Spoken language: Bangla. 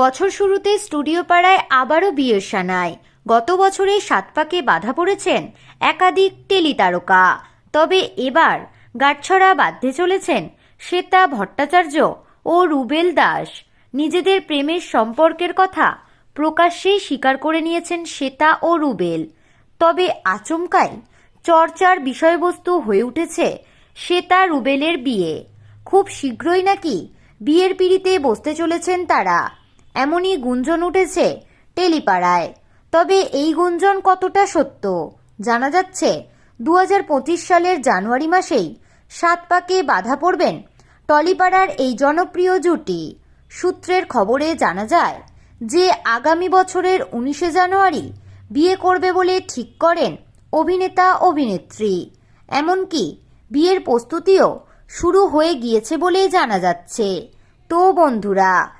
বছর শুরুতে স্টুডিও পাড়ায় আবারও বিয়ের সানায় গত বছরে সাত পাকে বাধা পড়েছেন একাধিক টেলি তারকা তবে এবার গাঁটছড়া বাঁধতে চলেছেন শ্বেতা ভট্টাচার্য ও রুবেল দাস। নিজেদের প্রেমের সম্পর্কের কথা প্রকাশ্যেই স্বীকার করে নিয়েছেন শ্বেতা ও রুবেল। তবে আচমকাই চর্চার বিষয়বস্তু হয়ে উঠেছে শ্বেতা রুবেলের বিয়ে। খুব শীঘ্রই নাকি বিয়ের পিড়িতে বসতে চলেছেন তারা। এমনই গুঞ্জন উঠেছে টেলিপাড়ায়। তবে এই গুঞ্জন কতটা সত্য? জানা যাচ্ছে দু হাজার পঁচিশ সালের জানুয়ারি মাসেই সাত পাকে বাধা পড়বেন টলিপাড়ার এই জনপ্রিয় জুটি। সূত্রের খবরে জানা যায় যে, আগামী বছরের উনিশে জানুয়ারি বিয়ে করবে বলে ঠিক করেন অভিনেতা, অভিনেত্রী। এমনকি বিয়ের প্রস্তুতিও শুরু হয়ে গিয়েছে বলেই জানা যাচ্ছে। তো বন্ধুরা